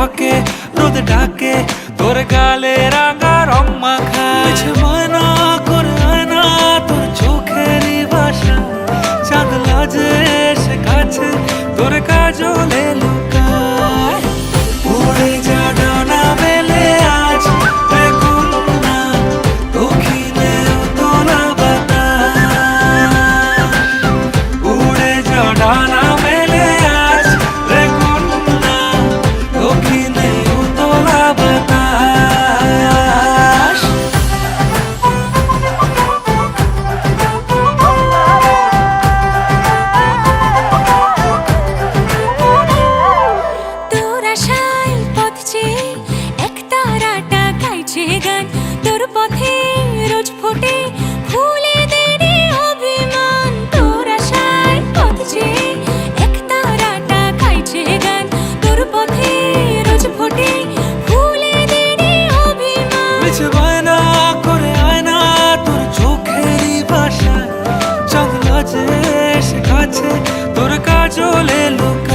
ভোলায় রোদ ডাকে, তোর গালে রাঙা রং মাখায় ময়না করে তোর চোখের বাসা। চাঁদ লাজে কাছে, তোর কাজলে লুকায় কাছে তোর কাজলে লোক